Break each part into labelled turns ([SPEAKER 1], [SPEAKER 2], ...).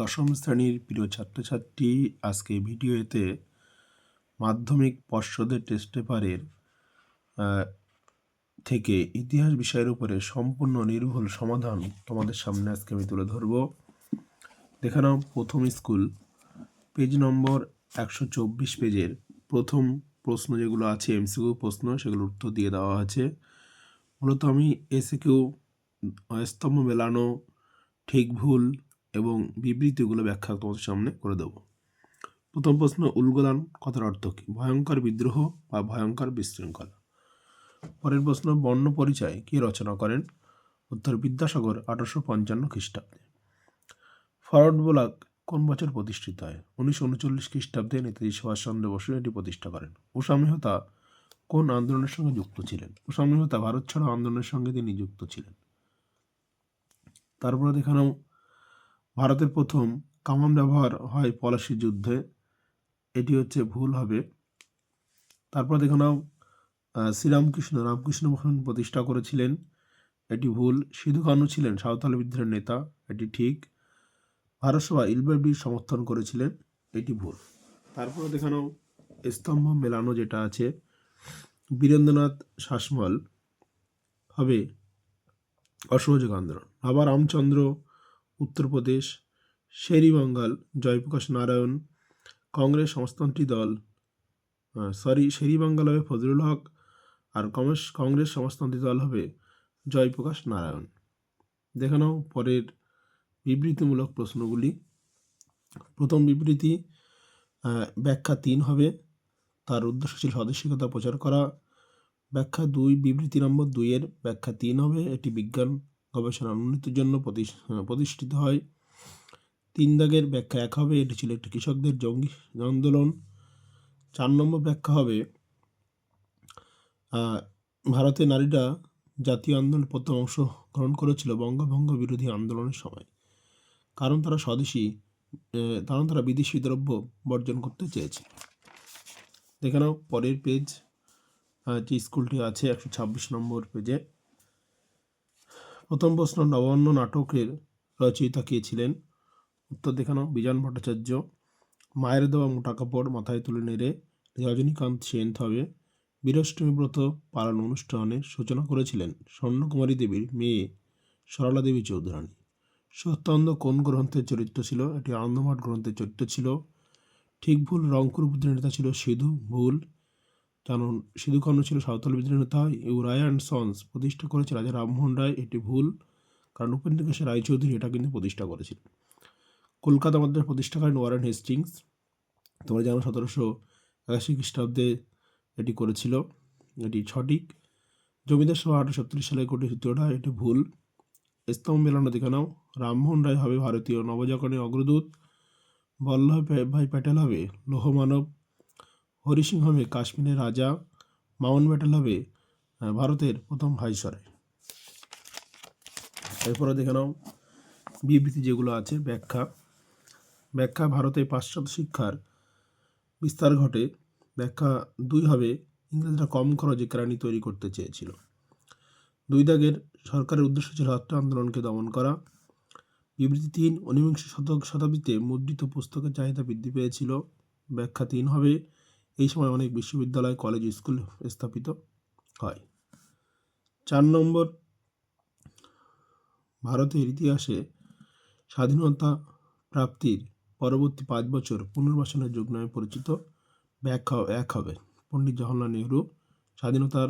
[SPEAKER 1] দশম শ্রেণির প্রিয় ছাত্রছাত্রী আজকে ভিডিওতে মাধ্যমিক পর্ষদের টেস্ট পেপারের থেকে ইতিহাস বিষয়ের উপরে সম্পূর্ণ নির্ভুল সমাধান তোমাদের সামনে আজকে আমি তুলে ধরব। দেখে নাও প্রথম স্কুল পেজ নম্বর একশো চব্বিশ পেজের প্রথম প্রশ্ন যেগুলো আছে এমসিকিউ প্রশ্ন, সেগুলোর উত্তর দিয়ে দেওয়া আছে মূলত আমি এসে কেউ স্তম্ভ মেলানো, ঠিক ভুল এবং বিবৃতিগুলো ব্যাখ্যা তোমাদের সামনে করে দেব। প্রথম প্রশ্ন, উলগোলান কথার অর্থ কী? ভয়ঙ্কর বিদ্রোহ বা ভয়ঙ্কর বিশৃঙ্খলা। পরের প্রশ্ন, বর্ণ পরিচয় কে রচনা করেন? উত্তর, বিদ্যাসাগর, আঠারোশো পঞ্চান্ন খ্রিস্টাব্দে। ফরওয়ার্ড ব্লক কোন বছর প্রতিষ্ঠিত হয়? উনিশশো উনচল্লিশ খ্রিস্টাব্দে নেতাজি সুভাষচন্দ্র বসু এটি প্রতিষ্ঠা করেন। উষা কোন আন্দোলনের সঙ্গে যুক্ত ছিলেন? উষা মেহতা ভারত ছাড়ো আন্দোলনের সঙ্গে তিনি যুক্ত ছিলেন। তারপরে দেখানো ভারতের প্রথম কামান ব্যবহার হয় পলাশি যুদ্ধে। এটি হচ্ছে ভুল হবে। তারপর দেখে নাও শ্রীরামকৃষ্ণ, রামকৃষ্ণ মিশন প্রতিষ্ঠা করেছিলেন। এটি ভুল। সিধু কানু ছিলেন সাঁওতাল বিদ্রোহের নেতা, এটি ঠিক। ভারত সভা ইলবার সমর্থন করেছিলেন, এটি ভুল। তারপরে দেখে নাও, স্তম্ভ মেলানো যেটা আছে, বীরেন্দ্রনাথ শাসমল হবে অসহযোগ আন্দোলন। আবার রামচন্দ্র উত্তরপ্রদেশ শেরি বাঙ্গাল জয়প্রকাশ নারায়ণ, কংগ্রেস সমাজতন্ত্রী দল সরি শেরি বাঙ্গাল হবে ফজলুল হক আর কংগ্রেস কংগ্রেস সমাজতন্ত্রী দল হবে জয়প্রকাশ নারায়ণ। দেখে নাও পরের বিবৃতিমূলক প্রশ্নগুলি। প্রথম বিবৃতি ব্যাখ্যা তিন হবে। তার উদ্দেশ্য ছিল স্বদেশিকতা প্রচার করা। ব্যাখ্যা দুই, বিবৃতি নম্বর দুইয়ের ব্যাখ্যা তিন হবে। এটি বিজ্ঞান গবেষণা উন্নতির জন্য প্রতিষ- প্রতিষ্ঠিত হয়। তিন দাগের ব্যাখ্যা এক হবে, এটি ছিল একটি কৃষকদের জঙ্গি, আন্দোলন। চার নম্বর ব্যাখ্যা হবে ভারতে নারীরা জাতীয় আন্দোলন প্রথম অংশ গ্রহণ করেছিল বঙ্গভঙ্গ বিরোধী আন্দোলনের সময়। কারণ তারা স্বদেশী কারণ তারা বিদেশি দ্রব্য বর্জন করতে চেয়েছে। দেখে নাও, পরের পেজ যে স্কুলটি আছে, একশো ছাব্বিশ নম্বর পেজে। প্রথম প্রশ্ন, নবান্ন নাটকের রচয়িতা কে ছিলেন? উত্তর দেখানো বিজন ভট্টাচার্য। মায়ের দেওয়া মোটা কাপড় মাথায় তুলে নেড়ে রজনীকান্ত সেন হবে বীরাষ্টমী ব্রত পালন অনুষ্ঠানের সূচনা করেছিলেন স্বর্ণকুমারী দেবীর মেয়ে সরলা দেবী চৌধুরানী। সত্যানন্দ কোন গ্রন্থের চরিত্র ছিল? এটি আনন্দমঠ গ্রন্থের চরিত্র ছিল। ঠিক ভুল রংপুর বিদ্রোহের নেতা ছিল সিধু ভুল। কারণ সিধু কর্ণ ছিল সাঁওতাল বিদ্রোহের নেতা। ইউরায় অ্যান্ড সন্স প্রতিষ্ঠা করেছে রাজা রামমোহন রায়, এটি ভুল। কারণ উপেন্দ্রকেশ রায়চৌধুরী এটা কিন্তু প্রতিষ্ঠা করেছিলেন কলকাতা মাদ্রাস প্রতিষ্ঠা করেন ওয়ারেন হেস্টিংস, তোমরা জানো সতেরোশো একাশি খ্রিস্টাব্দে এটি করেছিল, এটি সঠিক। জমিদার সভা আঠারোশো সত্তর সালে কোটি সূত্রটা, এটি ভুল। স্তম্ভ মেলানো দেখে নাও। রামমোহন রায় হবে ভারতীয় নবজাগরণের অগ্রদূত। বল্লভ ভাই প্যাটেল হবে লৌহমানব হরি সিং হবে কাশ্মীরের রাজা মাউন্ট ব্যাটেল হবে ভারতের প্রথম ভাইসরয়। এরপরে দেখে নাও বিবৃতি যেগুলো আছে, ব্যাখ্যা। ব্যাখ্যা, ভারতে পাশ্চাত্য শিক্ষার বিস্তার ঘটে। ব্যাখ্যা দুই হবে, ইংরেজরা কম খরচে কেরানি তৈরি করতে চেয়েছিল। দুই দাগের সরকারের উদ্দেশ্য ছিল হত্যা আন্দোলনকে দমন করা। বিবৃতি তিন ঊনবিংশ শতক শতাব্দীতে মুদ্রিত পুস্তকের চাহিদা বৃদ্ধি পেয়েছিল। ব্যাখ্যা তিন হবে এই সময় অনেক বিশ্ববিদ্যালয় কলেজ স্কুল স্থাপিত হয়। চার নম্বর, ভারতের ইতিহাসে স্বাধীনতা প্রাপ্তির পরবর্তী পাঁচ বছর পুনর্বাসনের যুগ নামে পরিচিত। ব্যাখ্যা এক হবে, পণ্ডিত জওহরলাল নেহরু স্বাধীনতার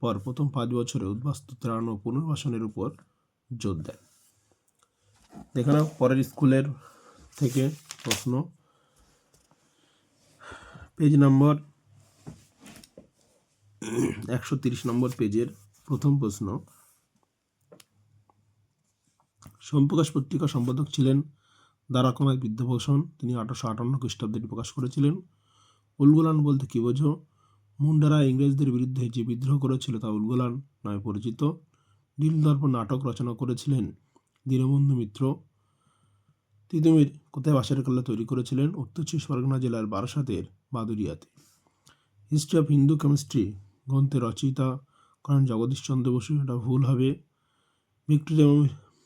[SPEAKER 1] পর প্রথম পাঁচ বছরে উদ্বাস্তু ত্রাণ ও পুনর্বাসনের উপর জোর দেন। দেখে নাও, পরের স্কুলের থেকে প্রশ্ন। পেজ নম্বর একশো তিরিশ নম্বর পেজের প্রথম প্রশ্ন। সোমপ্রকাশ পত্রিকা সম্পাদক ছিলেন দ্বারাকনাথ বিদ্যাভূষণ। তিনি আঠারোশো আটান্ন খ্রিস্টাব্দে প্রকাশ করেছিলেন। উলগুলান বলতে কী বোঝো? মুন্ডারা ইংরেজদের বিরুদ্ধে যে বিদ্রোহ করেছিল তা উলগুলান নামে পরিচিত। নীলদর্প নাটক রচনা করেছিলেন দীনবন্ধু মিত্র। তিতুমির কোথায় বাসের কাল্লা তৈরি করেছিলেন? উত্তর চব্বিশ পরগনা জেলার বারাসাতের বাদুরিয়াতে হিস্ট্রি অফ হিন্দু কেমিস্ট্রি গ্রন্থের রচয়িতা করেন জগদীশ চন্দ্র বসু, এটা ভুল হবে। ভিক্টোরিয়া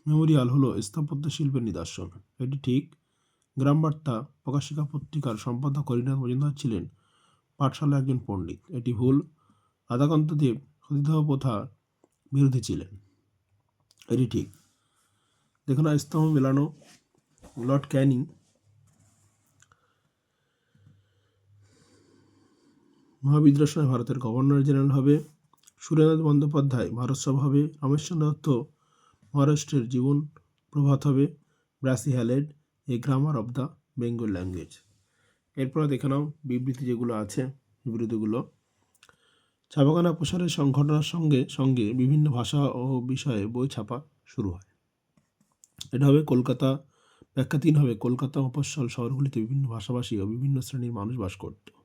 [SPEAKER 1] মেমোরিয়াল হলো স্থাপত্য শিল্পের নিদর্শন। এটি ঠিক গ্রাম বার্তা প্রকাশিকা পত্রিকার সম্পাদক হরিনাথ মজুমদার ছিলেন, পাঠশালার একজন পণ্ডিত। এটি ভুল। রাধাকান্ত দেব সতীদাহ প্রথা বিরোধী ছিলেন। এটি ঠিক। দেখুন স্তম্ভ মেলানো লর্ড ক্যানিং মহাবিদ্রোহের ভারতের গভর্নর জেনারেল হবে সুরেন্দ্রনাথ বন্দ্যোপাধ্যায়। ভারত সভা হবে রমেশচন্দ্র দত্ত। মহারাষ্ট্রের জীবন প্রভাত হবে Brassey Halhed. A grammar of the Bengal language এরপর দেখে নাও বিবৃতি যেগুলো আছে বিবৃতিগুলো। ছাপাখানা প্রসারের সংগঠনের সঙ্গে সঙ্গে বিভিন্ন ভাষা ও বিষয়ে বই ছাপা শুরু হয়। এটা হবে কলকাতা, ব্যাখ্যা তিন হবে কলকাতা মফস্বল শহরগুলিতে বিভিন্ন ভাষাভাষী ও বিভিন্ন শ্রেণির মানুষ বাস করত।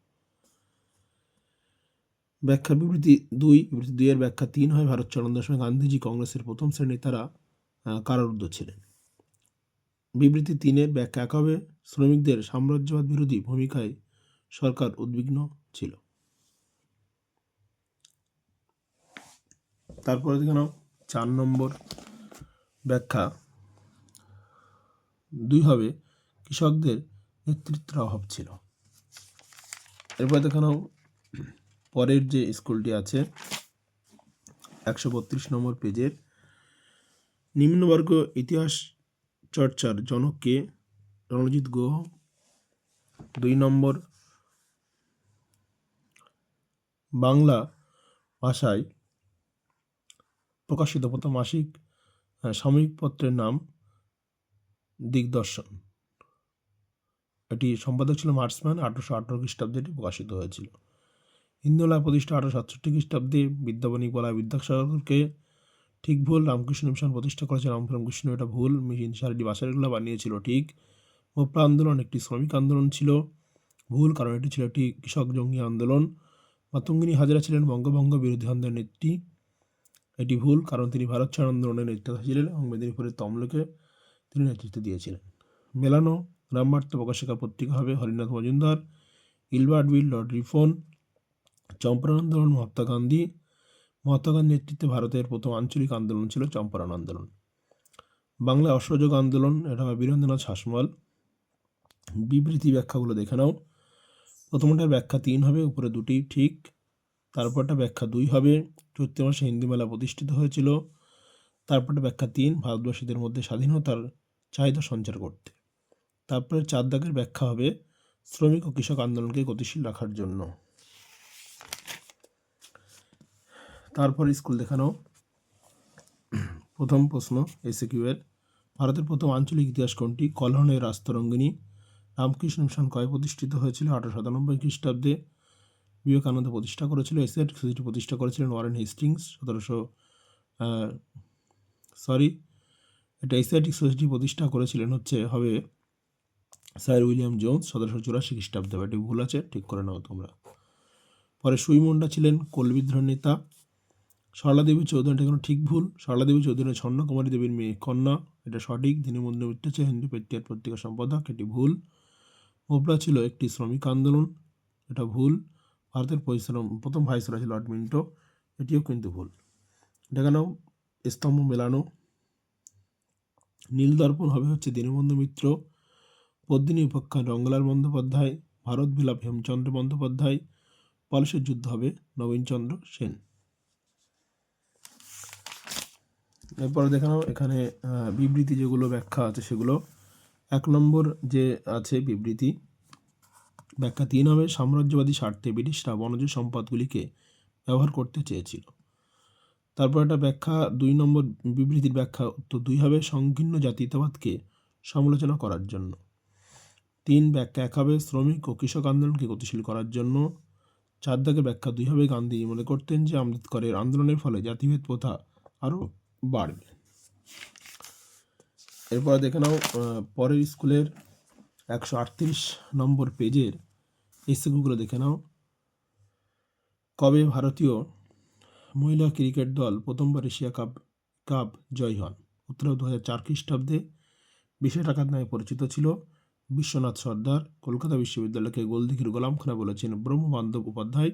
[SPEAKER 1] ব্যাখ্যা বিবৃতি দুই বিবৃতি দুইয়ের ব্যাখ্যা তিন হয়। ভারত চরণদার সময় গান্ধীজি কংগ্রেসের প্রথম শ্রেণির তারা কারারুদ্ধ ছিলেন। বিবৃতি তিনের ব্যাখ্যা এক হবে, শ্রমিকদের সাম্রাজ্যবাদ বিরোধী ভূমিকায় সরকার উদ্বিগ্ন ছিল। তারপরে দেখে নাও, চার নম্বর ব্যাখ্যা দুই হবে, কৃষকদের নেতৃত্বের অভাব ছিল। এরপরে দেখে নাও পরের যে স্কুলটি আছে, একশো বত্রিশ নম্বর পেজের নিম্নবর্গ ইতিহাস চর্চার জনককে রণজিৎ গুহ দুই নম্বর বাংলা ভাষায় প্রকাশিত প্রথম মাসিক সাময়িক পত্রের নাম দিগদর্শন। এটি সম্পাদক ছিল মার্সম্যান আঠারোশো আঠারো খ্রিস্টাব্দে প্রকাশিত হয়েছিল। হিন্দুলা প্রতিষ্ঠা আঠারোশো সাতষট্টি খ্রিস্টাব্দে বিদ্যাবণিক বলা বিদ্যাসাগরকে ঠিক ভুল রামকৃষ্ণ মিশন প্রতিষ্ঠা করেছে। রামকৃষ্ণ এটা ভুল, মিশন সারিটি বাসারিগুলো বানিয়েছিল, ঠিক। মোপড়া আন্দোলন একটি শ্রমিক আন্দোলন ছিল, ভুল কারণ এটি ছিল একটি কৃষক জঙ্গি আন্দোলন। মাতঙ্গিনী হাজরা ছিলেন বঙ্গভঙ্গ বিরোধী আন্দোলনের নেত্রী। এটি ভুল কারণ তিনি ভারত ছাড় আন্দোলনের নেতৃত্ব ছিলেন এবং মেদিনীপুরের তমলুকে তিনি নেতৃত্ব দিয়েছিলেন। মেলানো রামবার্তা প্রকাশিকা পত্রিকা হবে Harinath Majumdar, Ilbert bill, lord Ripon Champaran আন্দোলন মহাত্মা গান্ধী। মহাত্মা গান্ধীর নেতৃত্বে ভারতের প্রথম আঞ্চলিক আন্দোলন ছিল চম্পারণ আন্দোলন বাংলা অসহযোগ আন্দোলন, এটা হবে বীরেন্দ্রনাথ শাসমল। বিবৃতি ব্যাখ্যাগুলো দেখে নাও। প্রথমটার ব্যাখ্যা তিন হবে, উপরে দুটি ঠিক। তারপরটা ব্যাখ্যা দুই হবে, চৈত্র মাসে হিন্দি মেলা প্রতিষ্ঠিত হয়েছিল। তারপরটা ব্যাখ্যা তিন, ভারতবাসীদের মধ্যে স্বাধীনতার চাহিদা সঞ্চার করতে। তারপরে চার দাগের ব্যাখ্যা হবে, শ্রমিক ও কৃষক আন্দোলনকে গতিশীল রাখার জন্য। তারপর স্কুল দেখানো প্রথম প্রশ্ন এসিকিউ এর। ভারতের প্রথম আঞ্চলিক ইতিহাস কোনটি? কলহনের রাস্তরঙ্গিনী। রামকৃষ্ণ মিশন কয় প্রতিষ্ঠিত হয়েছিল? আঠারো সাতানব্বই খ্রিস্টাব্দে বিবেকানন্দ প্রতিষ্ঠা করেছিল। এসিয়াটিক সোসাইটি প্রতিষ্ঠা করেছিলেন ওয়ারেন হেস্টিংস, সতেরোশো সরি এটা এশিয়াটিক সোসাইটি প্রতিষ্ঠা করেছিলেন হচ্ছে, হবে স্যার উইলিয়াম জোন্স, সতেরোশো চুরাশি খ্রিস্টাব্দে। এটি ভুল আছে, ঠিক করে নাও তোমরা। পরে সুইমন্ডা ছিলেন কোল বিদ্রোহ নেতা। সরলা দেবী চৌধুরী এটা কোনো ঠিক ভুল। সরলা দেবী চৌধুরী স্বর্ণকুমারী দেবীর মেয়ে কন্যা। এটা সঠিক। দীনবন্ধু মিত্র ছিল হিন্দু পেট্রিয়ার পত্রিকা সম্পাদক, এটি ভুল। মোবরা ছিল একটি শ্রমিক আন্দোলন, এটা ভুল। ভারতের পরিশ্রম, প্রথম ভাইসরা ছিল লর্ড এটিও কিন্তু ভুল। দেখানো স্তম্ভ মেলানো। নীল দর্পণ হবে হচ্ছে দীনবন্ধু মিত্র, পদ্মিনী উপাখ্যান রঙ্গলাল বন্দ্যোপাধ্যায়, ভারত বিলাপ হেমচন্দ্র বন্দ্যোপাধ্যায়, পলাশের যুদ্ধ হবে নবীনচন্দ্র সেন। এরপরে দেখানো এখানে বিবৃতি যেগুলো ব্যাখ্যা আছে সেগুলো। এক নম্বর যে আছে বিবৃতি, ব্যাখ্যা তিন হবে, সাম্রাজ্যবাদী স্বার্থে ব্রিটিশরা বনজ সম্পদগুলিকে ব্যবহার করতে চেয়েছিল। তারপর একটা ব্যাখ্যা, দুই নম্বর বিবৃতির ব্যাখ্যা উত্তর দুই হবে, সংকীর্ণ জাতীয়তাবাদকে সমালোচনা করার জন্য। তিন, ব্যাখ্যা এক হবে, শ্রমিক ও কৃষক আন্দোলনকে গতিশীল করার জন্য। চার দাগের ব্যাখ্যা দুই হবে, গান্ধী মনে করতেন যে আম্বেদকরের আন্দোলনের ফলে জাতিভেদ প্রথা আরও বাড়বে। এরপর দেখে নাও পরের স্কুলের একশো আটত্রিশ নম্বর পেজের এসিগুলো দেখে নাও। কবে ভারতীয় মহিলা ক্রিকেট দল প্রথমবার এশিয়া কাপ কাপ জয় হন? উত্তর দু হাজার চার খ্রিস্টাব্দে বিশে টাকার নামে পরিচিত ছিল বিশ্বনাথ সর্দার। কলকাতা বিশ্ববিদ্যালয়কে গোলদিঘির গোলাম খানা বলেছেন ব্রহ্মবান্ধব উপাধ্যায়।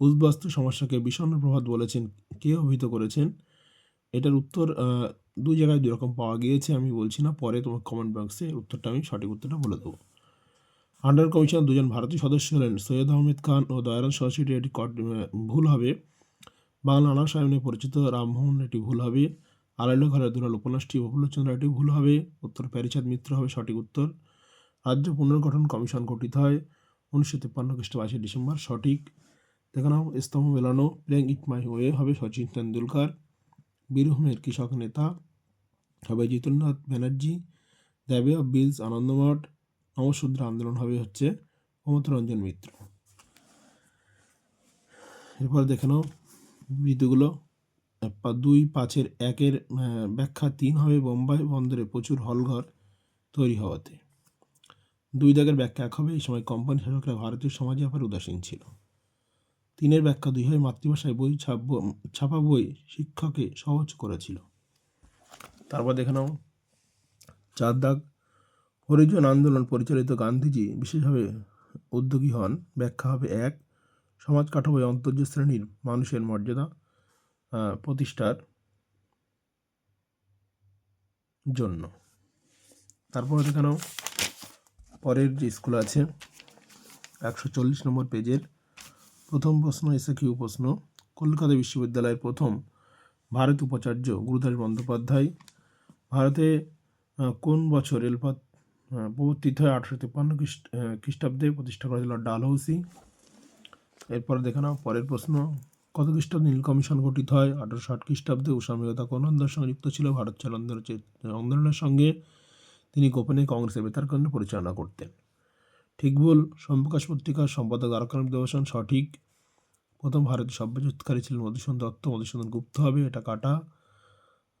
[SPEAKER 1] উদ্বাস্তু সমস্যাকে বিষণ্ণ প্রভাত বলেছেন, কে অভিহিত করেছেন? এটার উত্তর দুই জায়গায় দুই রকম পাওয়া গিয়েছে, আমি বলছি না। পরে তোমার কমেন্ট বক্সে উত্তরটা আমি সঠিক উত্তরটা বলে দেবো। আন্ডার কমিশন দুজন ভারতীয় সদস্য হলেন সৈয়দ আহমেদ খান ও দয়ারাম সরাসরি এটি ভুল হবে। বাংলা নানা সাহেব নিয়ে পরিচিত রামমোহন, এটি ভুল হবে। আড়াইলো ঘরের দুলাল উপন্যাসটি প্রফুল্লচন্দ্র এটি ভুল হবে। উত্তর প্যারিচাঁদ মিত্র হবে সঠিক উত্তর। রাজ্য পুনর্গঠন কমিশন গঠিত হয় উনিশশো তিপ্পান্ন খ্রিস্ট বাইশে ডিসেম্বর, সঠিক। দেখে নাও স্তম্ভ মেলানো প্লেইং ইট মাই ওয়ে হবে সচিন তেন্ডুলকার। বীরভূমের কৃষক নেতা হবে Jitendranath Banerjee debate of bills, Anandamath Namasudra আন্দোলন হবে হচ্ছে মমতা রঞ্জন মিত্র। এরপর দেখে নাও বিবৃতিগুলো দুই পাঁচের একের ব্যাখ্যা তিন হবে বোম্বাই বন্দরে প্রচুর হলঘর তৈরি হওয়াতে। দুই দাগের ব্যাখ্যা এক হবে। এই সময় কোম্পানি শাসকরা ভারতীয় সমাজে আবার উদাসীন ছিল। তিনের ব্যাখ্যা দুই হয় মাতৃভাষায় বই ছাপ ছাপা বই শিক্ষাকে সহজ করেছিল। তারপর দেখে নাও। চার দাগ, হরিজন আন্দোলন পরিচালিত গান্ধীজি বিশেষভাবে উদ্যোগী হন। ব্যাখ্যা হবে এক, সমাজ কাঠামোয় অন্তর্য শ্রেণির মানুষের মর্যাদা প্রতিষ্ঠার জন্য। তারপর দেখে নাও, পরের যে স্কুল আছে, একশো চল্লিশ নম্বর পেজের প্রথম প্রশ্ন এসে কিউ প্রশ্ন। কলকাতা বিশ্ববিদ্যালয়ের প্রথম ভারত উপাচার্য গুরুদাস বন্দ্যোপাধ্যায়, ভারতে কোন বছর রেলপথ প্রবর্তিত হয় আঠারোশো তিপ্পান্ন খ্রিস্টাব্দে, প্রতিষ্ঠা করেছিল ডালহৌসি। এরপর দেখে নাও, পরের প্রশ্ন, কত খ্রিস্টাব্দে নীল কমিশন গঠিত হয়? আঠারোশো ষাট খ্রিস্টাব্দে উষা মেহতা কোন আন্দোলনের সঙ্গে যুক্ত ছিল? ভারত ছাড় আন্দোলনের আন্দোলনের সঙ্গে তিনি গোপনে কংগ্রেসের বেতার কেন্দ্র পরিচালনা করতেন। ঠিক ভুল সোমপ্রকাশ পত্রিকার সম্পাদক দ্বারকানাথ দেবসন, সঠিক। প্রথম ভারতীয় সভ্যযুৎকারী ছিলেন মধুসূদন দত্ত। মধুসূদন গুপ্ত হবে, এটা কাটা।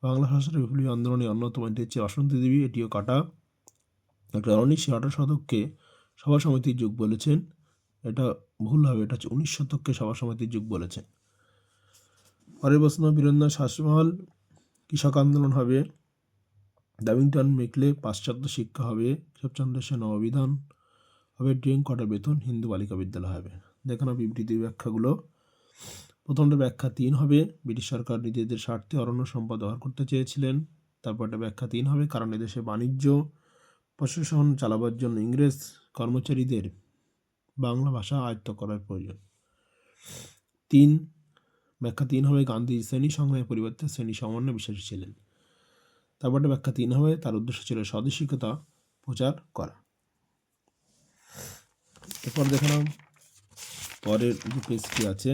[SPEAKER 1] বাংলা ভাষার বিপ্লবী আন্দোলনে অন্যতম হচ্ছে বাসন্তী দেবী, এটিও কাটা। একটা উনিশশো আঠারো শতককে সভা সমিতির যুগ বলেছেন। এটা ভুল হবে, এটা হচ্ছে উনিশ শতককে সভা সমিতির যুগ বলেছেন। পরের প্রশ্ন বীরেন্দ্র শাসমহল, কৃষক আন্দোলন হবে। দাবিংটন মেকলে পাশ্চাত্য শিক্ষা হবে কেশবচন্দ্র সেন নববিধান। হবে ড্রিঙ্ক কটা বেতন হিন্দু বালিকা বিদ্যালয় হবে। দেখানো বিবৃতি ব্যাখ্যাগুলো। প্রথমটা ব্যাখ্যা তিন হবে, ব্রিটিশ সরকার নিজেদের স্বার্থে অরণ্য সম্পদ ব্যবহার করতে চেয়েছিলেন। তারপরটা ব্যাখ্যা তিন হবে, কারণ এদেশে বাণিজ্য, প্রশাসন চালাবার জন্য ইংরেজ কর্মচারীদের বাংলা ভাষা আয়ত্ত করার প্রয়োজন। তিন, ব্যাখ্যা তিন হবে, গান্ধী শ্রেণি সংগ্রামের পরিবর্তে শ্রেণি সমন্বয় বিশ্বাসী ছিলেন। তারপরটা ব্যাখ্যা তিন হবে, তার উদ্দেশ্য ছিল স্বদেশিকতা প্রচার করা। এরপর দেখে নাও পরের যে পেজটি আছে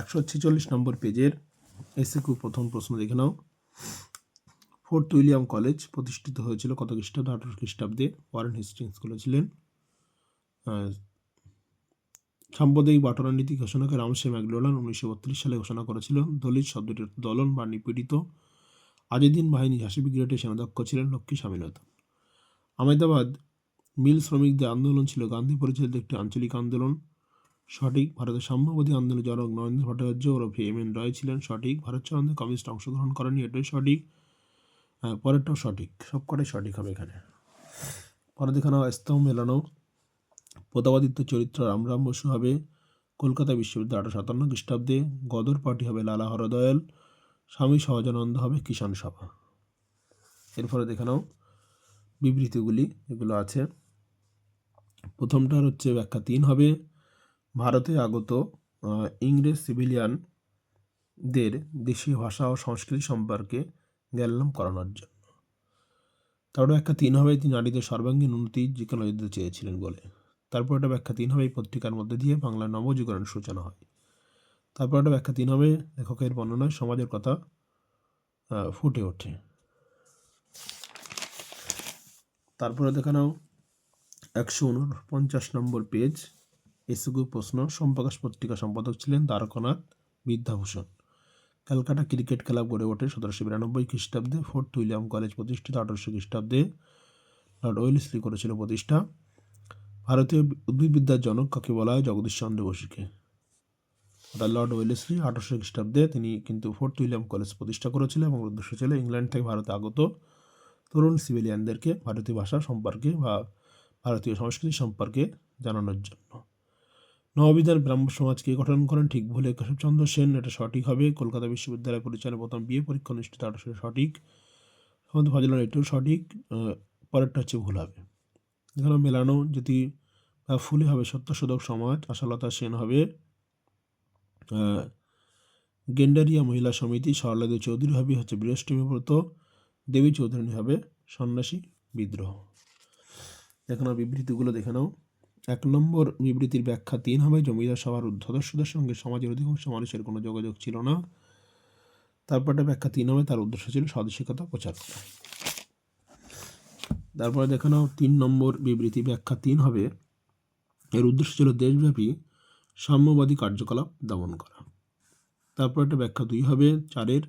[SPEAKER 1] একশো ছেচল্লিশ নম্বর পেজের এসএকিউ প্রথম প্রশ্ন দেখে নাও। ফোর্ট উইলিয়াম কলেজ প্রতিষ্ঠিত হয়েছিল কত খ্রিস্টাব্দে? আঠারো খ্রিস্টাব্দে ওয়ারেন হেস্টিংস করেছিলেন। সাম্প্রদায়িক বাটনা নীতি ঘোষণাকে রামসে ম্যাকডোনাল্ড উনিশশো বত্রিশ সালে ঘোষণা করেছিল দলিত শব্দটির দলন বা নিপীড়িত। আজেদিন বাহিনী ঝাঁসি ব্রিগেডের সেনাধ্যক্ষ ছিলেন লক্ষ্মী স্বামীনাথন। আহমেদাবাদ মিল শ্রমিকদের আন্দোলন ছিল গান্ধী পরিচালিত একটি আঞ্চলিক আন্দোলন। সঠিক ভারতের সাম্যবাদী আন্দোলনের জনক নরেন্দ্র ভট্টাচার্য ওরফে এম এন রায় ছিলেন সঠিক। ভারত আন্দোলনে কমিউনিস্ট অংশগ্রহণ করেনি, এটাই সঠিক। পরেরটাও সঠিক, সবকটাই সঠিক হবে এখানে। পরে দেখানো স্তম্ভ মেলানো। প্রতাপাদিত্য চরিত্র রামরাম বসু হবে। কলকাতা বিশ্ববিদ্যালয় আঠারো সাতান্ন খ্রিস্টাব্দে গদর পার্টি হবে লালা হরদয়াল। স্বামী সহজানন্দ হবে কিষাণ সভা। এরপরে দেখে নাও বিবৃতিগুলি, এগুলো আছে। প্রথমটার হচ্ছে ব্যাখ্যা তিন হবে, ভারতে আগত ইংরেজ সিভিলিয়ানদের দেশীয় ভাষা ও সংস্কৃতি সম্পর্কে জ্ঞানলাভ করানোর জন্য। তারপরে ব্যাখ্যা তিন হবে, তিনি নারীদের সর্বাঙ্গীন উন্নতি যেখানে দিতে চেয়েছিলেন বলে। তারপর একটা ব্যাখ্যা তিন হবে, এই পত্রিকার মধ্যে দিয়ে বাংলার নবযুগরণের সূচনা হয়। তারপর একটা ব্যাখ্যা তিন হবে, লেখকের বর্ণনায় সমাজের কথা ফুটে ওঠে। তারপরে দেখে নাও একশো উনপঞ্চাশ নম্বর পেজ এসুগু প্রশ্ন, সোমপ্রকাশ পত্রিকা সম্পাদক ছিলেন Dwarkanath Vidyabhushan. Calcutta cricket club গড়ে ওঠে সতেরোশো বিরানব্বই খ্রিস্টাব্দে। ফোর্ট উইলিয়াম কলেজ প্রতিষ্ঠিত আঠারোশো খ্রিস্টাব্দে লর্ড ওয়েলেসলি করেছিল প্রতিষ্ঠা। ভারতীয় উদ্ভিদবিদ্যার জনক কাকে বলা হয়? জগদীশ চন্দ্র বসুকে। অর্থাৎ লর্ড ওয়েলেসলি আঠারোশো খ্রিস্টাব্দে তিনি কিন্তু ফোর্ট উইলিয়াম কলেজ প্রতিষ্ঠা করেছিলেন এবং উদ্দেশ্য ছিল ইংল্যান্ড থেকে ভারতে আগত তরুণ সিভিলিয়ানদেরকে ভারতীয় ভাষা সম্পর্কে বা ভারতীয় সংস্কৃতি সম্পর্কে জানানোর জন্য। নববিধান ব্রাহ্ম সমাজ কে গঠন করেন ঠিক ভুলে কেশবচন্দ্র সেন। এটা সঠিক হবে। কলকাতা বিশ্ববিদ্যালয় পরিচালনায় প্রথম বিয়ে পরীক্ষা অনুষ্ঠিত আঠারোশো সঠিক। সমাজ ফাজিলার এটাও সঠিক। পরেরটা হচ্ছে ভুল হবে। এখানে মেলানো যদি বা ফুলে হবে সত্যশোধক সমাজ, আশালতা সেন হবে। গেন্ডারিয়া মহিলা সমিতি, সরলাদেবী চৌধুরী হবে, হচ্ছে বৃহস্পতি ব্রত দেবী চৌধুরী হবে, সন্ন্যাসী বিদ্রোহ। দেখো না বিবৃতিগুলো, দেখে নাও। এক নম্বর বিবৃতির ব্যাখ্যা তিন হবে, জমিদার সভার সদস্যদের সঙ্গে সমাজের অধিকাংশ মানুষের কোনো যোগাযোগ ছিল না। তারপরটা ব্যাখ্যা তিন হবে, তার উদ্দেশ্য ছিল স্বদেশিকতা প্রচার করা। তারপরে দেখে নাও তিন নম্বর বিবৃতি ব্যাখ্যা তিন হবে, এর উদ্দেশ্য ছিল দেশব্যাপী সাম্যবাদী কার্যকলাপ দমন করা। তারপর একটা ব্যাখ্যা দুই হবে, চারের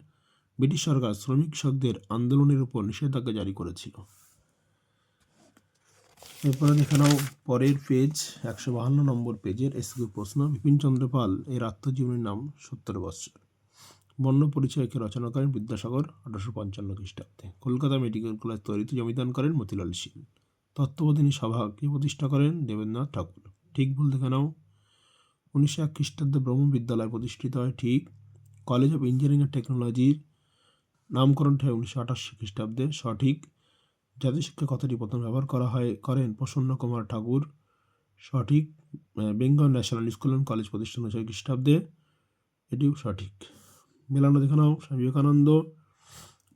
[SPEAKER 1] ব্রিটিশ সরকার শ্রমিক কৃষকদের আন্দোলনের উপর নিষেধাজ্ঞা জারি করেছিল। এরপরে দেখে নাও পরের পেজ একশো বাহান্ন নম্বর পেজের এসকিউ প্রশ্ন। বিপিন চন্দ্র পাল, এর আত্মজীবনীর নাম সত্তর বৎসর। বর্ণ পরিচয়কে রচনা করেন বিদ্যাসাগর, আঠারোশো পঞ্চান্ন খ্রিস্টাব্দে। কলকাতা মেডিকেল কলেজ তৈরিতে জমিদান করেন মতিলাল শীল। তত্ত্ববোধিনী সভা কে প্রতিষ্ঠা করেন দেবেন্দ্রনাথ ঠাকুর। ঠিক ভুল দেখে নাও। উনিশশো এক খ্রিস্টাব্দে ব্রহ্ম বিদ্যালয় প্রতিষ্ঠিত হয়, ঠিক কলেজ অফ ইঞ্জিনিয়ারিং অ্যান্ড টেকনোলজির নামকরণটা হয় উনিশশো আটাশি খ্রিস্টাব্দে। সঠিক জাতীয় শিক্ষা কথাটি প্রথম ব্যবহার করা হয় করেন প্রসন্ন কুমার ঠাকুর, সঠিক Bengal national school and college প্রতিষ্ঠান হয়েছে খ্রিস্টাব্দে। এটিও সঠিক। মেলানো দেখে নাও, স্বামী বিবেকানন্দ,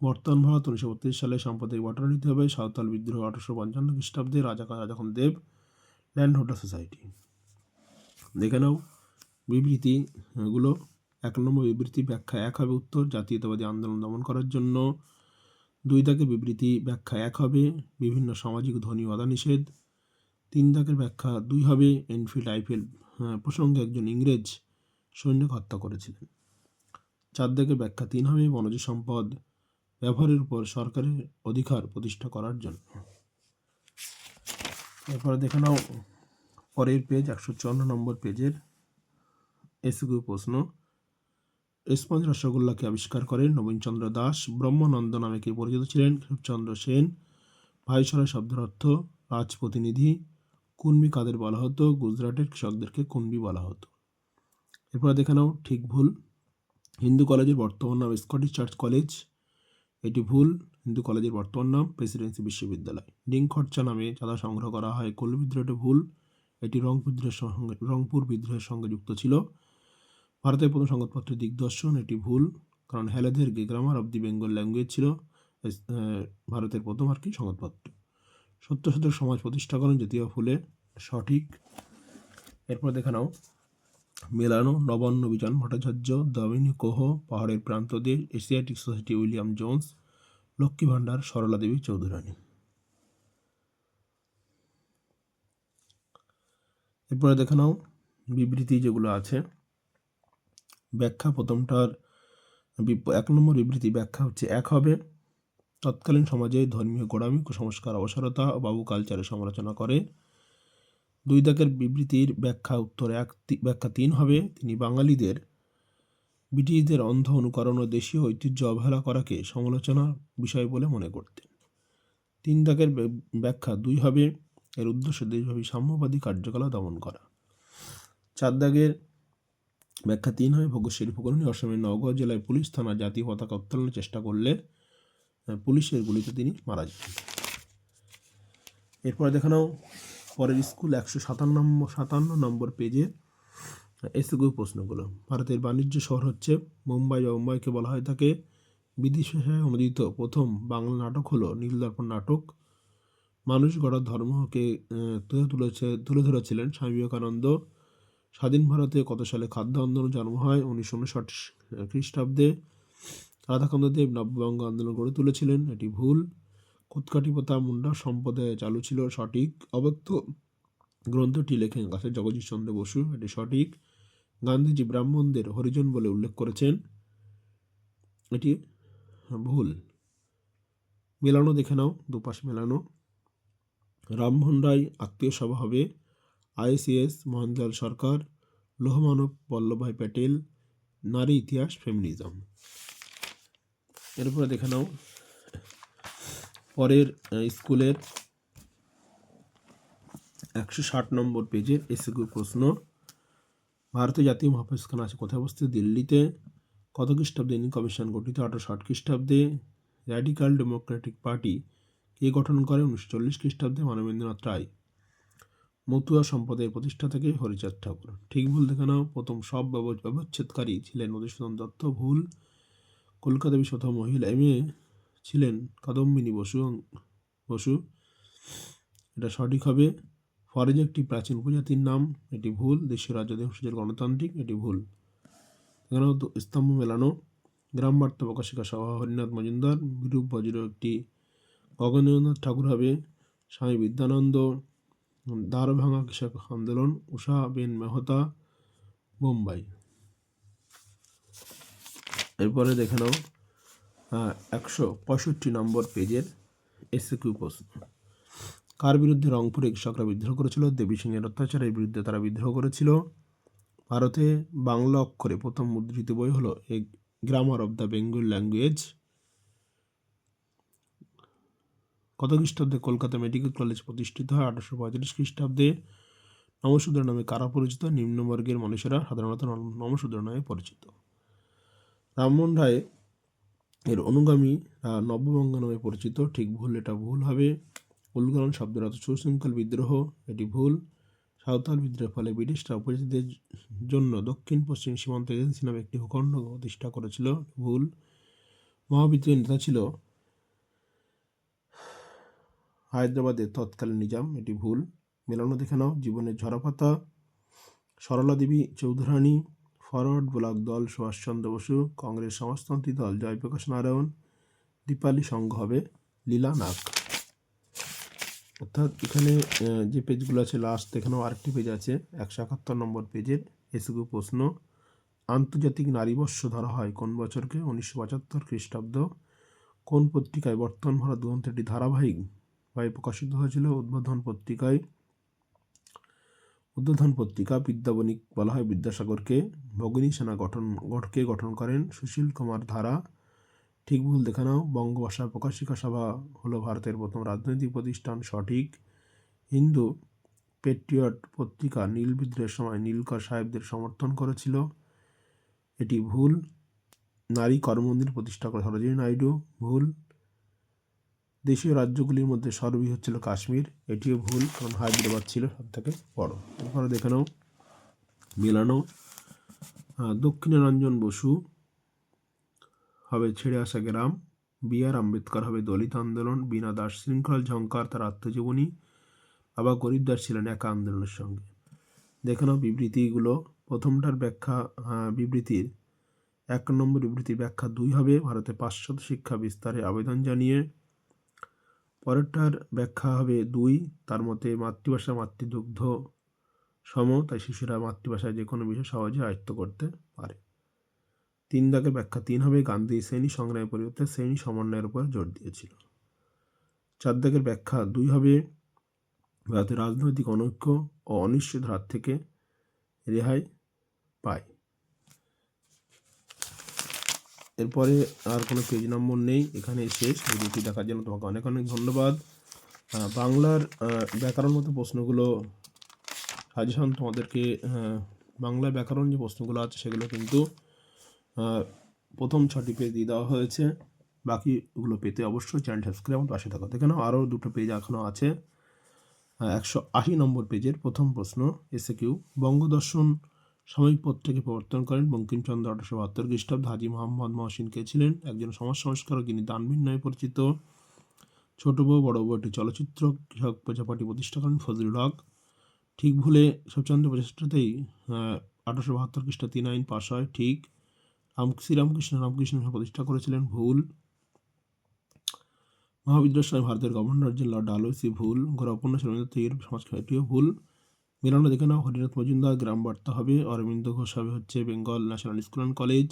[SPEAKER 1] বর্তমান ভারত উনিশশো বত্রিশ সালে সাম্প্রদায়িক বটনা নিতে হবে, সাঁওতাল বিদ্রোহ আঠারোশো পঞ্চান্ন খ্রিস্টাব্দে রাজা রাজাখন দেব, ল্যান্ড হোল্ডার সোসাইটি। দেখে নাও, বিবৃতি, এগুলো এক নম্বর বিবৃতি, ব্যাখ্যা এক হবে উত্তর, জাতীয়তাবাদী আন্দোলন দমন করার জন্য। দুই দাগের বিবৃতি ব্যাখ্যা এক হবে বিভিন্ন সামাজিক ধ্বনি নিষেধ তিন দাগের ব্যাখ্যা দুই হবে এনফিল্ড আইফিল্ড হ্যাঁ, প্রসঙ্গে একজন ইংরেজ সৈন্যকে হত্যা করেছিলেন। চার দাগের ব্যাখ্যা তিন হবে বনজ সম্পদ ব্যবহারের উপর সরকারের অধিকার প্রতিষ্ঠা করার জন্য। এরপরে দেখে নাও পরের পেজ একশো চুয়ান্ন নম্বর পেজের এসিকিউ প্রশ্ন। স্পঞ্জ রসগোল্লাকে আবিষ্কার করেন নবীনচন্দ্র দাস, ব্রহ্মানন্দ নামে কে পরিচিত ছিলেন কেশবচন্দ্র সেন ভাইসরাই শব্দের অর্থ রাজপ্রতিনিধি, কুনবি কাদের বলা হতো, গুজরাটের কৃষকদেরকে কুনবি বলা হতো। এরপরে দেখে নাও, ঠিক ভুল। হিন্দু কলেজের বর্তমান নাম স্কটিশ চার্চ কলেজ এটি ভুল। হিন্দু কলেজের বর্তমান নাম প্রেসিডেন্সি বিশ্ববিদ্যালয়। ডিং খরচা নামে চাঁদা সংগ্রহ করা হয় কোল বিদ্রোহটি ভুল। এটি রংপুর বিদ্রোহের সঙ্গে রংপুর বিদ্রোহের সঙ্গে যুক্ত ছিল। ভারতের প্রথম সংবাদপত্র দিগদর্শন, এটি ভুল, কারণ হেলেদের grammar of the Bengal language ছিল ভারতের প্রথম আর কি সংবাদপত্র। সত্য সত্য সমাজ প্রতিষ্ঠা করেন জ্যোতিবা ফুলে, সঠিক। এরপর দেখে নাও। মেলানো, নবান্ন বিজন, ভট্টাচার্য, দামিনী কোহ, পাহাড়ের প্রান্ত দিয়ে Asiatic society William Jones, Lakshmi Bhandar, Sarala Devi Chaudhurani. এরপরে দেখে নাও বিবৃতি যেগুলো আছে। ব্যাখ্যা, প্রথমটার এক নম্বর বিবৃতি ব্যাখ্যা হচ্ছে, এক হবে, তৎকালীন সমাজে ধর্মীয় গোড়ামি, কুসংস্কার, অবসরতা বাবু কালচারের সমালোচনা করে। দুই দাগের বিবৃতির ব্যাখ্যা, উত্তর এক ব্যাখ্যা তিন হবে, তিনি বাঙালিদের, ব্রিটিশদের অন্ধ অনুকরণ ও দেশীয় ঐতিহ্য অবহেলা করাকে সমালোচনার বিষয় বলে মনে করতেন। তিন দাগের ব্যাখ্যা দুই হবে, এর উদ্দেশ্য দেশব্যাপী সাম্যবাদী কার্যকলাপ দমন করা। চার দাগের ব্যাখ্যা তিন হবে ভোগেশ্বরী ফুকরণী অসমের নওগাঁ জেলায় পুলিশ থানা জাতীয় পতাকা উত্তোলনের চেষ্টা করলে পুলিশের গুলিতে তিনি মারা যান। এরপরে দেখে নাও, পরের স্কুল একশো সাতান্ন নম্বর সাতান্ন নম্বর পেজে এসিগু প্রশ্নগুলো। ভারতের বাণিজ্য শহর হচ্ছে মুম্বাই, বা মুম্বাইকে বলা হয় থাকে বিদেশে অনুদিত প্রথম বাংলা নাটক হলো নীলদর্পণ নাটক। মানুষ গড়ার ধর্মকে তুলে তুলেছে, তুলে ধরেছিলেন স্বামী বিবেকানন্দ। স্বাধীন ভারতে কত সালে খাদ্য আন্দোলন জন্ম হয়? উনিশশো উনষাট খ্রিস্টাব্দে রাধাকান্ত দেব নববঙ্গ আন্দোলন গড়ে তুলেছিলেন। এটি ভুল। কুৎকাটিপতা মুন্ডা সম্প্রদায়ে চালু ছিল সঠিক। অব্যক্ত গ্রন্থটি লেখেন গাছের জগদীশ চন্দ্র বসু। এটি সঠিক। গান্ধীজি ব্রাহ্মণদের হরিজন বলে উল্লেখ করেছেন। এটি ভুল। মেলানো দেখে নাও, দুপাশ মেলানো। রামমোহন রায় আত্মীয় সভা হবে। আইসিএস মোহনলাল সরকার, লোহমানব বল্লভভাই প্যাটেল, নারী ইতিহাস, ফেমিনিজম। এরপরে দেখে নাও, পরের স্কুলের একশো ষাট নম্বর পেজের এসিকিউ প্রশ্ন। ভারতীয় জাতীয় মহাপরিস্কার আছে কোথায় অবস্থিত? দিল্লিতে। কত খ্রিস্টাব্দে ইউনিয়ন কমিশন গঠিত? আঠারোশো ষাট খ্রিস্টাব্দে। র্যাডিক্যাল ডেমোক্রেটিক পার্টি কে গঠন করে? উনিশশো চল্লিশ খ্রিস্টাব্দে মানবেন্দ্রনাথ রায়। মতুয়া সম্প্রদায়ের প্রতিষ্ঠা থেকে হরিচাঁদ ঠাকুর। ঠিক ভুল দেখে নাও, প্রথম সব ব্যব- ব্যবচ্ছেদকারী ছিলেন মধুসূদন দত্ত, ভুল। কলকাতা বিশ্ব প্রথম মহিলা এম এ ছিলেন কাদম্বিনী বসু বসু। এটা সঠিক হবে। ফরেজ একটি প্রাচীন উপজাতির নাম, এটি ভুল। দেশীয় রাজ্য দেহসূচের গণতান্ত্রিক, এটি ভুল। এখানেও তো, স্তম্ভ মেলানো। গ্রাম বার্তা প্রকাশিকা সভা, হরিনাথ মজুমদার। বিরূপ বজ্র একটি গগনেন্দ্রনাথ ঠাকুর হবে। স্বামী বিদ্যানন্দ। দ্বারভাঙা কৃষক আন্দোলন, উষা বেন মেহতা, বোম্বাই। এরপরে দেখে নাও একশো পঁয়ষট্টি নম্বর পেজের এসে কিউ প্রশ্ন। কার বিরুদ্ধে রংপুরে কৃষকরা বিদ্রোহ করেছিল? দেবী সিংহের অত্যাচারের বিরুদ্ধে তারা বিদ্রোহ করেছিল। ভারতে বাংলা অক্ষরে প্রথম মুদ্রিত বই হলো, a, grammar of the Bengal language. কত খ্রিস্টাব্দে কলকাতা মেডিকেল কলেজ প্রতিষ্ঠিত হয়? আঠারোশো পঁয়ত্রিশ খ্রিস্টাব্দে নমশূদ্র নামে কারা পরিচিত? নিম্নবর্গের মানুষেরা সাধারণত নম- নমশূদ্র নামে পরিচিত। রামমোহন রায় এর অনুগামী নববঙ্গ নামে পরিচিত। ঠিক ভুল, এটা ভুল হবে। উলগরণ শব্দের অর্থ সুশৃঙ্খল বিদ্রোহ, এটি ভুল। সাঁওতাল বিদ্রোহের ফলে ব্রিটিশরা উপজাতিদের জন্য দক্ষিণ পশ্চিম সীমান্ত এজেন্সি নামে একটি ভূখণ্ড প্রতিষ্ঠা করেছিল। ভুল। মহাবিদ্রোহের নেতা ছিল হায়দ্রাবাদের তৎকালীন নিজাম, এটি ভুল। মেলানো দেখে নাও, জীবনের ঝরাপাতা সরলা দেবী চৌধুরানী ফরওয়ার্ড ব্লক দল সুভাষচন্দ্র বসু, কংগ্রেস সমাজতন্ত্রী দল জয়প্রকাশ নারায়ণ, দীপালি সংঘ হবে লীলা নাগ। অর্থাৎ এখানে যে পেজগুলো আছে লাস্ট এখানেও আরেকটি পেজ আছে, একশো একাত্তর নম্বর পেজের এসিকু প্রশ্ন। আন্তর্জাতিক নারীবর্ষ ধরা হয় কোন বছরকে? উনিশশো পঁচাত্তর খ্রিস্টাব্দ। কোন পত্রিকায় বর্তমান ভারত গ্রন্থটি ধারাবাহিক ভাবে প্রকাশিত হয়েছিল উদ্বোধন পত্রিকায়। উদ্বোধন পত্রিকা বিদ্যাবণিক বলা হয় বিদ্যাসাগরকে। ভগিনী সেনা গঠন, গঠকে গঠন করেন সুশীল কুমার ধারা। ঠিক ভুল দেখে নাও, বঙ্গভাষা প্রকাশিকা সভা হলো ভারতের প্রথম রাজনৈতিক প্রতিষ্ঠান, সঠিক। হিন্দু পেট্রিয়ট পত্রিকা নীল বিদ্রোহের সময় নীলকর সাহেবদের সমর্থন করেছিল। এটি ভুল। নারী কর্মমন্দির প্রতিষ্ঠা করে সরোজিনী নাইডু, ভুল। দেশীয় রাজ্যগুলির মধ্যে সর্ববৃহৎ ছিল কাশ্মীর। এটিও ভুল, কারণ হায়দ্রাবাদ ছিল সব থেকে বড়। এরপরে দেখে নাও, মেলানো দক্ষিণারঞ্জন বসু হবে ছেড়ে আসা গ্রাম, বি আর আম্বেদকর হবে দলিত আন্দোলন, বিনা দাস শৃঙ্খল ঝঙ্কার তার আত্মজীবনী, বাবা গরিব দাস ছিলেন একা আন্দোলনের সঙ্গে। দেখে নাও বিবৃতিগুলো, প্রথমটার ব্যাখ্যা বিবৃতির, এক নম্বর বিবৃতির ব্যাখ্যা দুই হবে। ভারতে পাশ্চাত্য শিক্ষা বিস্তারে আবেদন জানিয়ে পরেরটার ব্যাখ্যা হবে দুই, তার মতে মাতৃভাষা মাতৃদুগ্ধ সম, তাই শিশুরা মাতৃভাষায় যে কোনো বিষয় সহজে আয়ত্ত করতে পারে। তিন দাগের ব্যাখ্যা তিন হবে, গান্ধী শ্রেণি সংগ্রামের পরিবর্তে শ্রেণি সমন্বয়ের উপর জোর দিয়েছিল। চার দাগের ব্যাখ্যা দুই হবে, ভারতের রাজনৈতিক অনৈক্য ও অনিশ্চিত হাত থেকে রেহাই পায়। এরপরে আর কোনো পেজ নম্বর নেই এখানে শেষ। ভিডিওটি দেখার জন্য তোমাকে অনেক অনেক ধন্যবাদ। বাংলার ব্যাকরণ মতো প্রশ্নগুলো সাজেশন তোমাদেরকে বাংলা ব্যাকরণ যে প্রশ্নগুলো আছে সেগুলো কিন্তু প্রথম ছটি পেজ দিয়ে দেওয়া হয়েছে। বাকিগুলো পেতে অবশ্যই চ্যানেল সাবস্ক্রাইব আমার পাশে থাকো। এখানেও আরও দুটো পেজ এখনও আছে। একশো আশি নম্বর পেজের প্রথম প্রশ্ন এসে কিউ বঙ্গদর্শন সাময়িক পত্রকে প্রবর্তন করেন বঙ্কিমচন্দ্র আঠারোশো বাহাত্তর খ্রিস্টাব্দ হাজি মোহাম্মদ মহসিন কে ছিলেন? একজন সমাজ সংস্কারক যিনি দানবীর নামে পরিচিত। ছোট বউ, বড় বউ একটি চলচ্চিত্র কৃষক প্রজাপাটি প্রতিষ্ঠা করেন ফজলুল হক। ঠিক ভুলে ঈশ্বরচন্দ্র প্রচেষ্টাতেই আঠারোশো বাহাত্তর খ্রিস্টাব্দ তিন আইন পাশ হয়। ঠিক রাম শ্রীরামকৃষ্ণ রামকৃষ্ণ প্রতিষ্ঠা করেছিলেন। ভুল। মহাবিদ্রোহের সময় ভারতের গভর্নর জেনারেল ডালহৌসি ভুল। ঘোরা উপন্যাস রবীন্দ্রনাথ এর সমাজ এটিও ভুল। মিলানো দেখে নাও, হরিনাথ মজুমদার, গ্রাম বার্তা হবে, অরবিন্দ ঘোষ হবে হচ্ছে Bengal national school and college,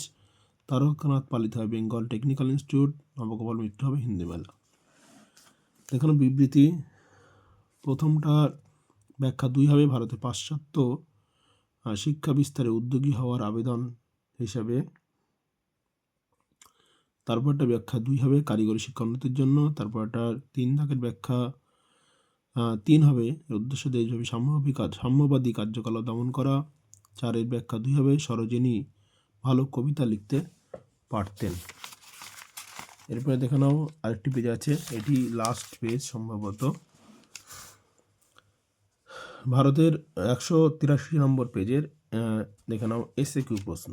[SPEAKER 1] Taraknath Palit হবে Bengal technical institute, Nabagopal Mitra হবে হিন্দি মেলা। দেখানো বিবৃতি, প্রথমটা ব্যাখ্যা দুই হবে, ভারতে পাশ্চাত্য শিক্ষা বিস্তারে উদ্যোগী হওয়ার আবেদন হিসাবে। তারপরটা ব্যাখ্যা দুই হবে, কারিগরি শিক্ষা উন্নতির জন্য, তারপরটা তিন দাগের ব্যাখ্যা তিন হবে। উদ্দেশ্য দেশব্যাপী সাম্যবাদী কাজ। সাম্যবাদী কার্যকলাপ দমন করা। চারের ব্যাখ্যা দুই হবে সরোজিনী ভালো কবিতা লিখতে পারতেন। এরপরে দেখে নাও আরেকটি পেজ আছে। এটি লাস্ট পেজ সম্ভবত। ভারতের একশো তিরাশি নম্বর পেজের দেখে নাও এসএ কিউ প্রশ্ন।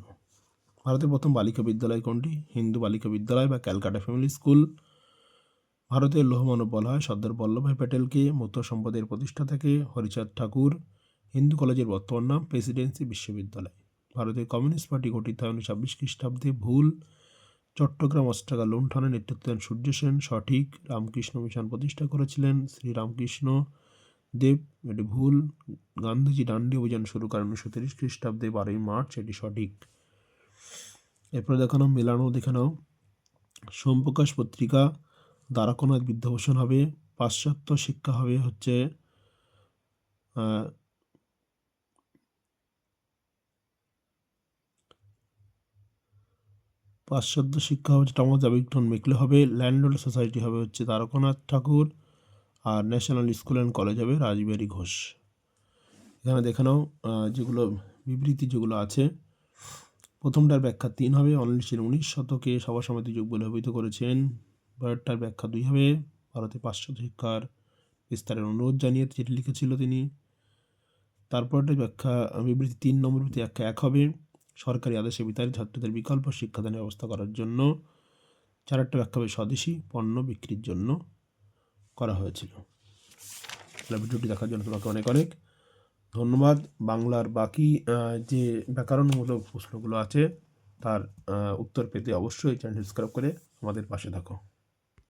[SPEAKER 1] ভারতের প্রথম বালিকা বিদ্যালয় কোনটি? হিন্দু বালিকা বিদ্যালয় বা ক্যালকাটা ফ্যামিলি স্কুল ভারতের লৌহমানব বলা হয়। সর্দার বল্লভভাই প্যাটেলকে মধ্য সম্পদের প্রতিষ্ঠা প্রতিষ্ঠাতাকে হরিচাঁদ ঠাকুর হিন্দু কলেজের বর্তমান নাম, প্রেসিডেন্সি বিশ্ববিদ্যালয়। ভারতের কমিউনিস্ট পার্টি গঠিত হয় উনিশশো ছাব্বিশ খ্রিস্টাব্দে। ভুল। চট্টগ্রাম অস্ট্রাগা লুণ্ঠনে নেতৃত্ব দেন সূর্য সেন। সঠিক। রামকৃষ্ণ মিশন প্রতিষ্ঠা করেছিলেন শ্রী রামকৃষ্ণ দেব। এটি ভুল। গান্ধীজি ডান্ডি অভিযান শুরু করেন উনিশশো তিরিশ খ্রিস্টাব্দে। বারোই মার্চ এটি সঠিক। এরপরে দেখানো, মেলানো দেখানো সোমপ্রকাশ পত্রিকা দ্বারকনাথ বিদ্যাভূষণ হবে, পাশ্চাত্য শিক্ষা হবে হচ্ছে পাশ্চাত্য শিক্ষা হচ্ছে টমাস আবিংটন মেকলে হবে ল্যান্ডলর্ড সোসাইটি হবে হচ্ছে দ্বারকনাথ ঠাকুর, আর ন্যাশনাল স্কুল অ্যান্ড কলেজ হবে রাজবিহারী ঘোষ। এখানে দেখানো যেগুলো বিবৃতি যেগুলো আছে। প্রথমটার ব্যাখ্যা তিন হবে অনলিশের উনিশ শতকে সভা সমিতি যুগ বলে অভিহিত করেছেন পরেরটার ব্যাখ্যা দুই হবে। ভারতে পাশ্চাত্য শিক্ষার বিস্তারের অনুরোধ জানিয়ে চিঠি লিখেছিল তিনি। তারপরটার ব্যাখ্যা বিবৃতি তিন নম্বর বিবৃতি ব্যাখ্যা এক হবে। সরকারি আদেশে বিতাড়িত ছাত্রদের বিকল্প শিক্ষাদানের ব্যবস্থা করার জন্য চারটা ব্যাখ্যা হবে স্বদেশি পণ্য বিক্রির জন্য করা হয়েছিল। ভিডিওটি দেখার জন্য তোমাকে অনেক অনেক ধন্যবাদ। বাংলার বাকি যে ব্যাকরণমূলক প্রশ্নগুলো আছে, তার উত্তর পেতে অবশ্যই চ্যানেল সাবস্ক্রাইব করে আমাদের পাশে থাকো।